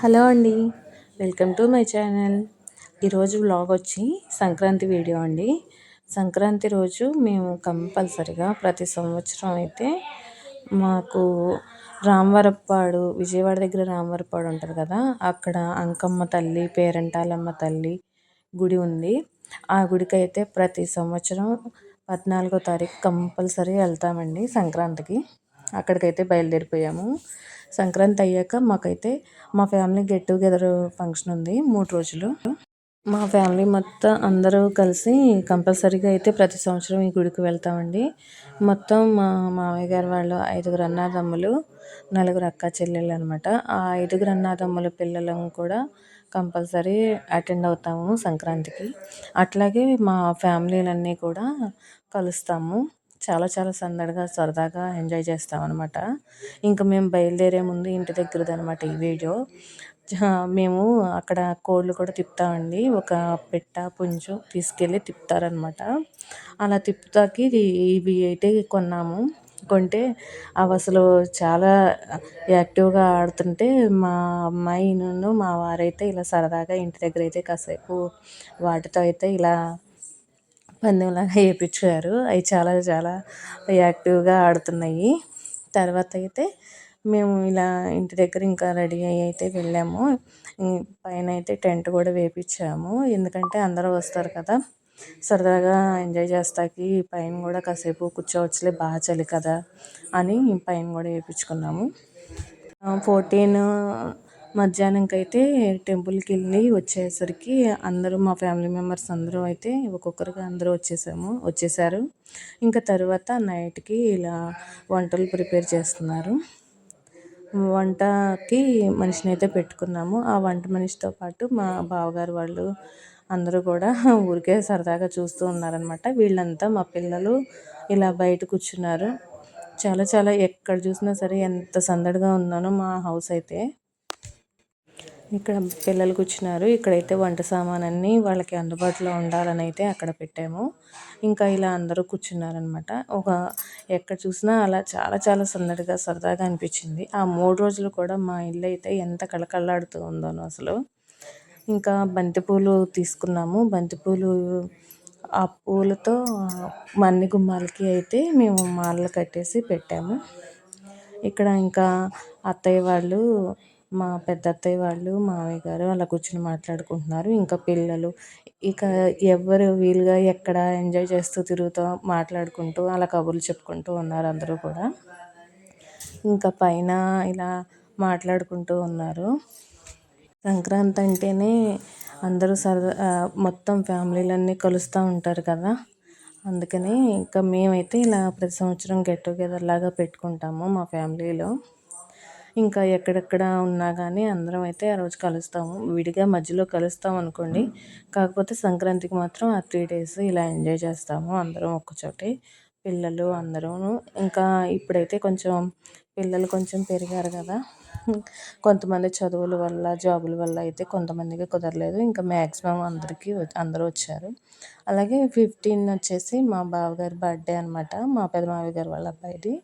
Hello అండి. Welcome to my channel. ఈరోజు vlog వచ్చి సంక్రాంతి వీడియో అండి. సంక్రాంతి రోజు మేము కంపల్సరిగా ప్రతి సంవత్సరం అయితే మాకు రామవరపాడు విజయవాడ దగ్గర రామవరపాడు ఉంటుంది కదా అక్కడ అంకమ్మ తల్లి పేరంటాలమ్మ తల్లి గుడి ఉంది. ఆ గుడికి అయితే ప్రతి సంవత్సరం పద్నాలుగో తారీఖు కంపల్సరీ వెళ్తామండి సంక్రాంతికి. అక్కడికైతే బయలుదేరిపోయాము. సంక్రాంతి అయ్యాక మాకైతే మా ఫ్యామిలీ గెట్ టుగెదర్ ఫంక్షన్ ఉంది మూడు రోజులు. మా ఫ్యామిలీ మొత్తం అందరూ కలిసి కంపల్సరీగా అయితే ప్రతి సంవత్సరం ఈ గుడికి వెళ్తామండి. మొత్తం మా మామయ్య గారు వాళ్ళు ఐదుగురు అన్నదమ్ములు నలుగురు అక్క చెల్లెళ్ళు అనమాట ఆ ఐదుగురు అన్నదమ్ముల పిల్లలను కూడా కంపల్సరీ అటెండ్ అవుతాము సంక్రాంతికి. అట్లాగే మా ఫ్యామిలీలన్నీ కూడా కలుస్తాము. చాలా చాలా సందడిగా సరదాగా ఎంజాయ్ చేస్తాం అనమాట ఇంకా మేము బయలుదేరే ముందు ఇంటి దగ్గరది అనమాట ఈ వీడియో. మేము అక్కడ కోళ్ళు కూడా తిప్పుతామండి. ఒక పెట్ట పుంజు తీసుకెళ్ళి తిప్పుతారనమాట అలా తిప్పుతాకి ఇవి అయితే కొన్నాము. కొంటే అవి అసలు చాలా యాక్టివ్గా ఆడుతుంటే మా అమ్మాయి నన్ను మా వారైతే ఇలా సరదాగా ఇంటి దగ్గర అయితే కాసేపు వాటితో అయితే ఇలా పందెంలాగా వేయించారు అవి చాలా చాలా యాక్టివ్గా ఆడుతున్నాయి. తర్వాత అయితే మేము ఇలా ఇంటి దగ్గర ఇంకా రెడీ అయ్యి అయితే వెళ్ళాము. పైన అయితే టెంట్ కూడా వేయించాము ఎందుకంటే అందరూ వస్తారు కదా సరదాగా ఎంజాయ్ చేస్తాకి పైన కూడా కాసేపు కూర్చోవచ్చులే బాగా చలి కదా అని పైన కూడా వేయించుకున్నాము ఫోర్టీన్ మధ్యాహ్నంకి అయితే టెంపుల్కి వెళ్ళి వచ్చేసరికి అందరూ మా ఫ్యామిలీ మెంబర్స్ అందరూ అయితే ఒక్కొక్కరుగా అందరూ వచ్చేసాము వచ్చేసారు. ఇంకా తర్వాత నైట్కి ఇలా వంటలు ప్రిపేర్ చేస్తున్నారు. వంటకి మనిషిని అయితే పెట్టుకున్నాము. ఆ వంట మనిషితో పాటు మా బావగారు వాళ్ళు అందరూ కూడా ఊరికే సరదాగా చూస్తూ ఉన్నారనమాట వీళ్ళంతా మా పిల్లలు ఇలా బయట కూర్చున్నారు. చాలా చాలా ఎక్కడ చూసినా సరే ఎంత సందడిగా ఉందనో మా హౌస్ అయితే. ఇక్కడ పిల్లలు కూర్చున్నారు. ఇక్కడైతే వంట సామానన్నీ వాళ్ళకి అందుబాటులో ఉండాలని అయితే అక్కడ పెట్టాము. ఇంకా ఇలా అందరూ కూర్చున్నారనమాట ఒక ఎక్కడ చూసినా అలా చాలా చాలా సందడిగా సరదాగా అనిపించింది. ఆ మూడు రోజులు కూడా మా ఇల్లు అయితే ఎంత కళకళలాడుతూ ఉందో అసలు. ఇంకా బంతిపూలు తీసుకున్నాము. బంతిపూలు ఆ పూలతో మన్ని గుమ్మాలకి అయితే మేము మాలలు కట్టేసి పెట్టాము. ఇక్కడ ఇంకా అత్తయ్య వాళ్ళు మా పెద్ద అత్తయ్య వాళ్ళు మామయ్య గారు అలా కూర్చుని మాట్లాడుకుంటున్నారు. ఇంకా పిల్లలు ఇక ఎవరు వీలుగా ఎక్కడ ఎంజాయ్ చేస్తూ తిరుగుతూ మాట్లాడుకుంటూ అలా కబుర్లు చెప్పుకుంటూ ఉన్నారు అందరూ కూడా. ఇంకా పైన ఇలా మాట్లాడుకుంటూ ఉన్నారు. సంక్రాంతి అంటేనే అందరూ సరదా మొత్తం ఫ్యామిలీలన్నీ కలుస్తూ ఉంటారు కదా. అందుకని ఇంకా మేమైతే ఇలా ప్రతి సంవత్సరం గెట్ టుగెదర్ లాగా పెట్టుకుంటాము మా ఫ్యామిలీలో. ఇంకా ఎక్కడెక్కడ ఉన్నా కానీ అందరం అయితే ఆ రోజు కలుస్తాము. విడిగా మధ్యలో కలుస్తాం అనుకోండి. కాకపోతే సంక్రాంతికి మాత్రం ఆ త్రీ డేస్ ఇలా ఎంజాయ్ చేస్తాము అందరం ఒక్కచోటే. పిల్లలు అందరూ ఇంకా ఇప్పుడైతే కొంచెం పిల్లలు కొంచెం పెరిగారు కదా. కొంతమంది చదువుల వల్ల జాబుల వల్ల అయితే కొంతమందికి కుదరలేదు. ఇంకా మ్యాక్సిమం అందరికీ అందరూ వచ్చారు. అలాగే ఫిఫ్టీన్ వచ్చేసి మా బావగారి బర్త్డే అనమాట మా పెద్ద మావయ్య గారు వాళ్ళ అబ్బాయిది.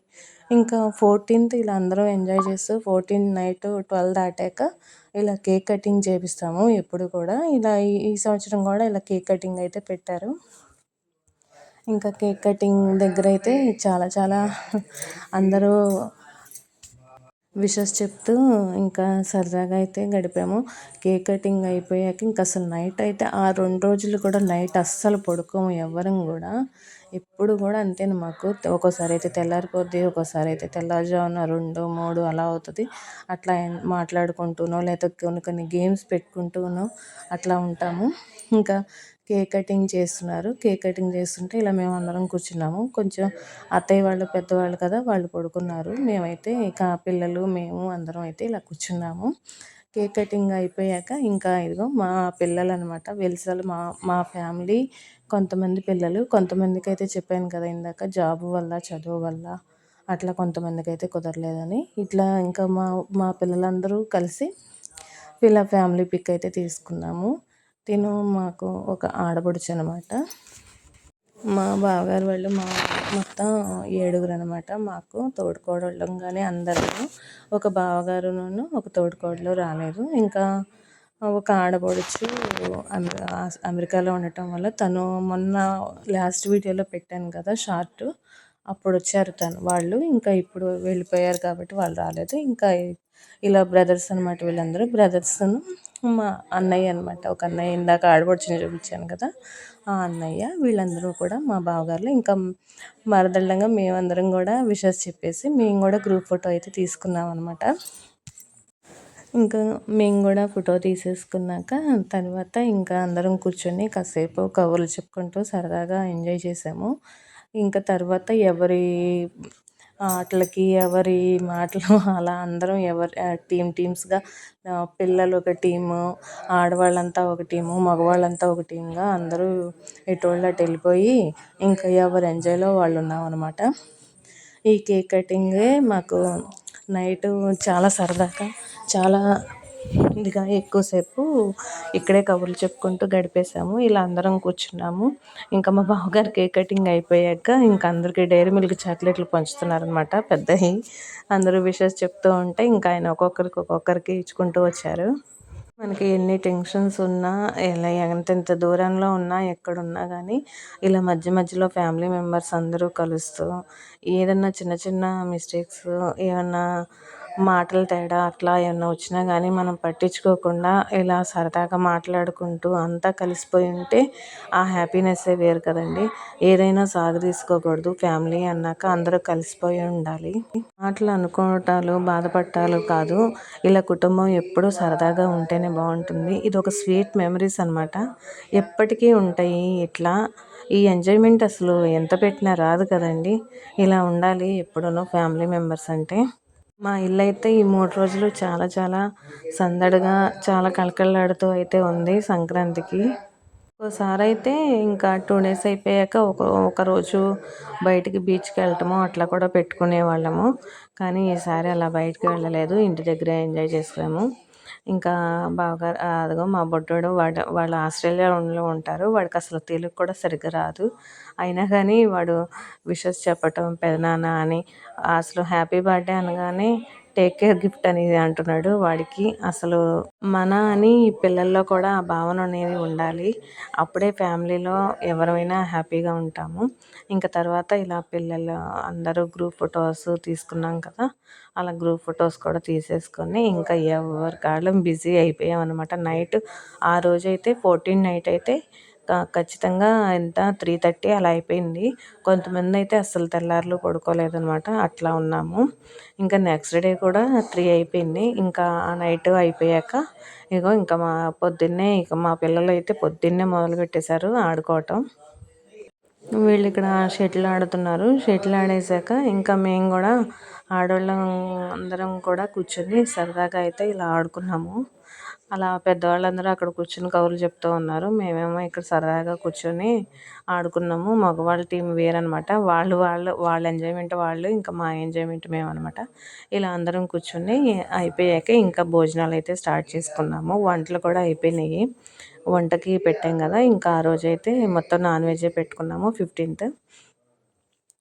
ఇంకా ఫోర్టీన్త్ ఇలా అందరం ఎంజాయ్ చేస్తూ ఫోర్టీన్ నైట్ ట్వెల్వ్ దాటాక ఇలా కేక్ కటింగ్ చేపిస్తాము ఎప్పుడు కూడా. ఇలా ఈ సంవత్సరం కూడా ఇలా కేక్ కటింగ్ అయితే పెట్టారు. ఇంకా కేక్ కటింగ్ దగ్గర అయితే చాలా చాలా అందరూ విషెస్ చెప్తూ ఇంకా సరదాగా అయితే గడిపాము. కేక్ కటింగ్ అయిపోయాక ఇంకా అసలు నైట్ అయితే ఆ రెండు రోజులు కూడా నైట్ అస్సలు పడుకోము ఎవ్వరం కూడా. ఎప్పుడు కూడా అంతే మాకు. ఒక్కోసారి అయితే తెల్లారిపోద్ది ఒక్కోసారి అయితే తెల్లారుజామున రెండు మూడు అలా అవుతుంది. అట్లా మాట్లాడుకుంటూనో లేకపోతే కొన్ని కొన్ని గేమ్స్ పెట్టుకుంటూనో అట్లా ఉంటాము. ఇంకా కేక్ కటింగ్ చేస్తున్నారు. కేక్ కటింగ్ చేస్తుంటే ఇలా మేము అందరం కూర్చున్నాము. కొంచెం అత్తయ్య వాళ్ళు పెద్దవాళ్ళు కదా వాళ్ళు పడుకున్నారు. మేమైతే ఇక పిల్లలు మేము అందరం అయితే ఇలా కూర్చున్నాము. కేక్ కటింగ్ అయిపోయాక ఇంకా ఇదిగో మా పిల్లలు అనమాట వెలిసాలు మా మా ఫ్యామిలీ కొంతమంది పిల్లలు కొంతమందికి అయితే చెప్పాను కదా ఇందాక జాబ్ వల్ల చదువు వల్ల అట్లా కొంతమందికి అయితే కుదరలేదని. ఇట్లా ఇంకా మా మా పిల్లలందరూ కలిసి వీళ్ళ ఫ్యామిలీ పిక్ అయితే తీసుకున్నాము. తిను మాకు ఒక ఆడపడుచు అనమాట మా బావగారు వాళ్ళు మా మొత్తం ఏడుగురు అనమాట మాకు తోడుకోడళ్ళం కానీ అందరూ. ఒక బావగారును ఒక తోడుకోడలు రాలేదు. ఇంకా ఒక ఆడపడుచు అమెరికాలో ఉండటం వల్ల తను మొన్న లాస్ట్ వీడియోలో పెట్టాను కదా షార్ట్. అప్పుడు వచ్చారు తను. వాళ్ళు ఇంకా ఇప్పుడు వెళ్ళిపోయారు కాబట్టి వాళ్ళు రాలేదు. ఇంకా ఇలా బ్రదర్స్ అనమాట వీళ్ళందరూ. బ్రదర్స్ మా అన్నయ్య అనమాట ఒక అన్నయ్య ఇందాక ఆడపడుచుని చూపించాను కదా. ఆ అన్నయ్య వీళ్ళందరూ కూడా మా బావగారులు. ఇంకా మరదళ్ళంగా మేమందరం కూడా విషెస్ చెప్పేసి మేము కూడా గ్రూప్ ఫోటో అయితే తీసుకున్నాం అనమాట ఇంకా మేము కూడా ఫోటో తీసేసుకున్నాక తర్వాత ఇంకా అందరం కూర్చొని కాసేపు కబుర్లు చెప్పుకుంటూ సరదాగా ఎంజాయ్ చేసాము. ఇంకా తర్వాత ఎవరి ఆటలకి ఎవరి మాటలు అలా అందరం ఎవరి టీమ్ టీమ్స్గా పిల్లలు ఒక టీము ఆడవాళ్ళంతా ఒక టీము మగవాళ్ళంతా ఒక టీంగా అందరూ ఎటోళ్ళు అటు వెళ్ళిపోయి ఇంకా ఎవరు ఎంజాయ్లో వాళ్ళు ఉన్నాం అనమాట ఈ కేక్ కటింగే మాకు నైట్ చాలా సరదాగా చాలా ఇదిగా ఎక్కువసేపు ఇక్కడే కబుర్లు చెప్పుకుంటూ గడిపేసాము ఇలా అందరం కూర్చున్నాము. ఇంకా మా బావగారి కేక్ కటింగ్ అయిపోయాక ఇంకా అందరికీ డైరీ మిల్క్ చాక్లెట్లు పంచుతున్నారనమాట పెద్దవి అందరూ విషెస్ చెప్తూ ఉంటే ఇంకా ఆయన ఒక్కొక్కరికి ఒక్కొక్కరికి ఇచ్చుకుంటూ వచ్చారు. మనకి ఎన్ని టెన్షన్స్ ఉన్నా ఎలా ఎంతెంత దూరంలో ఉన్నా ఎక్కడున్నా కానీ ఇలా మధ్య మధ్యలో ఫ్యామిలీ మెంబర్స్ అందరూ కలుస్తూ ఏదన్నా చిన్న చిన్న మిస్టేక్స్ ఏమన్నా మాటలు తేడా అట్లా ఏమన్నా వచ్చినా కానీ మనం పట్టించుకోకుండా ఇలా సరదాగా మాట్లాడుకుంటూ అంతా కలిసిపోయి ఉంటే ఆ హ్యాపీనెస్సే వేరు కదండి. ఏదైనా సాగు తీసుకోకూడదు. ఫ్యామిలీ అన్నాక అందరూ కలిసిపోయి ఉండాలి. మాటలు అనుకోవటాలు బాధపడటాలు కాదు. ఇలా కుటుంబం ఎప్పుడూ సరదాగా ఉంటేనే బాగుంటుంది. ఇది ఒక స్వీట్ మెమరీస్ అనమాట ఎప్పటికీ ఉంటాయి ఇట్లా. ఈ ఎంజాయ్మెంట్ అసలు ఎంత పెట్టినా రాదు కదండి. ఇలా ఉండాలి ఎప్పుడూ ఫ్యామిలీ మెంబర్స్ అంటే. మా ఇల్లు అయితే ఈ మూడు రోజులు చాలా చాలా సందడిగా చాలా కళకళలాడుతూ అయితే ఉంది సంక్రాంతికి. ఒకసారి అయితే ఇంకా టూ డేస్ అయిపోయాక ఒక ఒకరోజు బయటికి బీచ్కి వెళ్ళటము అట్లా కూడా పెట్టుకునే వాళ్ళము కానీ ఈసారి అలా బయటికి వెళ్ళలేదు ఇంటి దగ్గరే ఎంజాయ్ చేసాము. ఇంకా బావగారు అదిగో మా బొడ్డోడు వాడు వాళ్ళు ఆస్ట్రేలియాలో ఉంటారు. వాడికి అసలు తెలుగు కూడా సరిగ్గా రాదు. అయినా కానీ వాడు విషెస్ చెప్పటం పెదనాన్న అని అసలు హ్యాపీ బర్త్డే అనగానే టేక్ కేర్ గిఫ్ట్ అనేది అంటున్నాడు. వాడికి అసలు మన అని పిల్లల్లో కూడా ఆ భావన అనేది ఉండాలి. అప్పుడే ఫ్యామిలీలో ఎవరైనా హ్యాపీగా ఉంటాము. ఇంకా తర్వాత ఇలా పిల్లలు అందరూ గ్రూప్ ఫొటోస్ తీసుకున్నాం కదా అలా గ్రూప్ ఫొటోస్ కూడా తీసేసుకొని ఇంకా ఎవరి కాలం బిజీ అయిపోయాం అనమాట నైట్ ఆ రోజైతే ఫోర్టీన్ నైట్ అయితే ఖచ్చితంగా ఎంత త్రీ థర్టీ అలా అయిపోయింది. కొంతమంది అయితే అస్సలు తెల్లారులు పడుకోలేదనమాట అట్లా ఉన్నాము. ఇంకా నెక్స్ట్ డే కూడా త్రీ అయిపోయింది. ఇంకా ఆ నైట్ అయిపోయాక ఇగో ఇంకా మా పొద్దున్నే ఇక మా పిల్లలు అయితే పొద్దున్నే మొదలు పెట్టేశారు ఆడుకోవటం. వీళ్ళు ఇక్కడ షటిల్ ఆడుతున్నారు. షటిల్ ఆడేశాక ఇంకా మేము కూడా ఆడవాళ్ళం అందరం కూడా కూర్చొని సరదాగా అయితే ఇలా ఆడుకున్నాము. అలా పెద్దవాళ్ళందరూ అక్కడ కూర్చొని కబుర్లు చెప్తూ ఉన్నారు. మేమేమో ఇక్కడ సరదాగా కూర్చొని ఆడుకున్నాము. మగవాళ్ళ టీం వేరనమాట వాళ్ళు వాళ్ళు వాళ్ళ ఎంజాయ్మెంట్ వాళ్ళు ఇంకా మా ఎంజాయ్మెంట్ మేము అనమాట ఇలా అందరం కూర్చొని అయిపోయాక ఇంకా భోజనాలు అయితే స్టార్ట్ చేసుకున్నాము. వంటలు కూడా అయిపోయినాయి. వంటకి పెట్టాం కదా. ఇంకా ఆ రోజైతే మొత్తం నాన్ వెజ్ పెట్టుకున్నాము. ఫిఫ్టీన్త్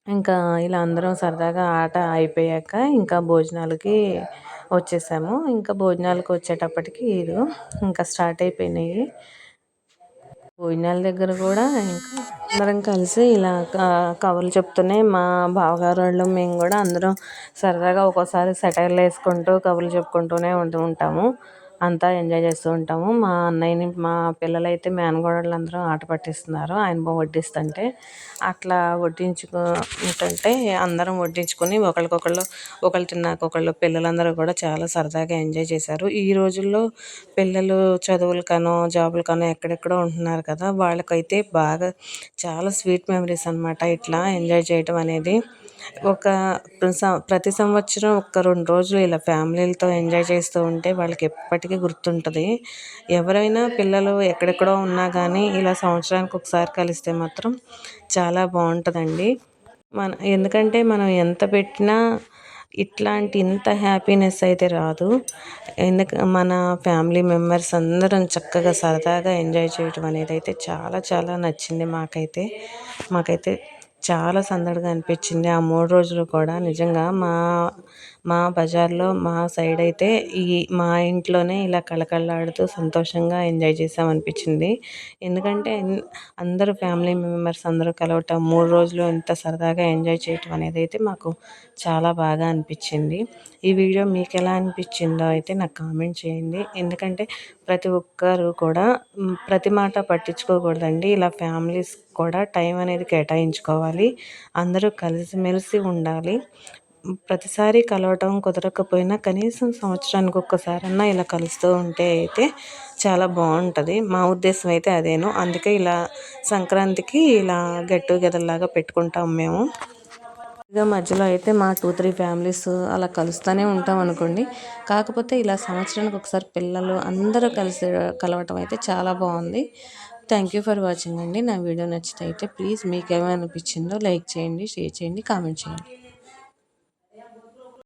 ఇంకా ఇలా అందరం సరదాగా ఆట అయిపోయాక ఇంకా భోజనాలకి వచ్చేసాము. ఇంకా భోజనాలకు వచ్చేటప్పటికి ఇది ఇంకా స్టార్ట్ అయిపోయినాయి. భోజనాల దగ్గర కూడా ఇంకా అందరం కలిసి ఇలా కబుర్లు చెప్తూనే మా బావగారు వాళ్ళు మేము కూడా అందరం సరదాగా ఒక్కోసారి సెటైర్లు వేసుకుంటూ కబుర్లు చెప్పుకుంటూనే ఉంటూ ఉంటాము. అంతా ఎంజాయ్ చేస్తూ ఉంటాము. మా అన్నయ్యని మా పిల్లలైతే మేనగోడళ్ళు అందరూ ఆట పట్టిస్తున్నారు. ఆయన వడ్డిస్తుంటే అట్లా వడ్డించుకుంటుంటే అందరం వడ్డించుకొని ఒకరికొకళ్ళు ఒకళ్ళు తిన్నాక ఒకళ్ళు పిల్లలందరూ కూడా చాలా సరదాగా ఎంజాయ్ చేశారు. ఈ రోజుల్లో పిల్లలు చదువులకనో జాబులకనో ఎక్కడెక్కడో ఉంటున్నారు కదా వాళ్ళకైతే బాగా చాలా స్వీట్ మెమరీస్ అనమాట ఇట్లా ఎంజాయ్ చేయటం అనేది ఒక ప్రతి సంవత్సరం ఒక రెండు రోజులు ఇలా ఫ్యామిలీలతో ఎంజాయ్ చేస్తూ ఉంటే వాళ్ళకి ఎప్పటికీ గుర్తుంటుంది. ఎవరైనా పిల్లలు ఎక్కడెక్కడో ఉన్నా కానీ ఇలా సంవత్సరానికి ఒకసారి కలిస్తే మాత్రం చాలా బాగుంటుందండి. మన ఎందుకంటే మనం ఎంత పెట్టినా ఇట్లాంటి ఇంత హ్యాపీనెస్ అయితే రాదు. ఎందుకు మన ఫ్యామిలీ మెంబర్స్ అందరం చక్కగా సరదాగా ఎంజాయ్ చేయడం అనేది అయితే చాలా చాలా నచ్చింది మాకైతే. మాకైతే చాలా సందడిగా అనిపించింది. ఆ మూడు రోజులు కూడా నిజంగా మా మా బజార్లో మా సైడ్ అయితే ఈ మా ఇంట్లోనే ఇలా కళకళలాడుతూ సంతోషంగా ఎంజాయ్ చేసాం అనిపించింది ఎందుకంటే అందరూ ఫ్యామిలీ మెంబర్స్ అందరూ కలవటం మూడు రోజులు ఎంత సరదాగా ఎంజాయ్ చేయటం అనేది అయితే మాకు చాలా బాగా అనిపించింది. ఈ వీడియో మీకు ఎలా అనిపించిందో అయితే నాకు కామెంట్ చేయండి. ఎందుకంటే ప్రతి ఒక్కరు కూడా ప్రతి మాట పట్టించుకోకూడదండి. ఇలా ఫ్యామిలీస్ కూడా టైం అనేది కేటాయించుకోవాలి. అందరూ కలిసిమెలిసి ఉండాలి. ప్రతిసారి కలవటం కుదరకపోయినా కనీసం సంవత్సరానికి ఒక్కసారన్నా ఇలా కలుస్తూ ఉంటే అయితే చాలా బాగుంటుంది. మా ఉద్దేశం అయితే అదేను. అందుకే ఇలా సంక్రాంతికి ఇలా గెట్ టుగెదర్ లాగా పెట్టుకుంటాం మేము. ఇక మధ్యలో అయితే మా టూ త్రీ ఫ్యామిలీస్ అలా కలుస్తూనే ఉంటాం అనుకోండి. కాకపోతే ఇలా సంవత్సరానికి ఒకసారి పిల్లలు అందరూ కలిసి కలవటం అయితే చాలా బాగుంది. థ్యాంక్ యూ ఫర్ వాచింగ్ అండి. నా వీడియో నచ్చితే అయితే ప్లీజ్ మీకు ఏమనిపించిందో లైక్ చేయండి షేర్ చేయండి కామెంట్ చేయండి.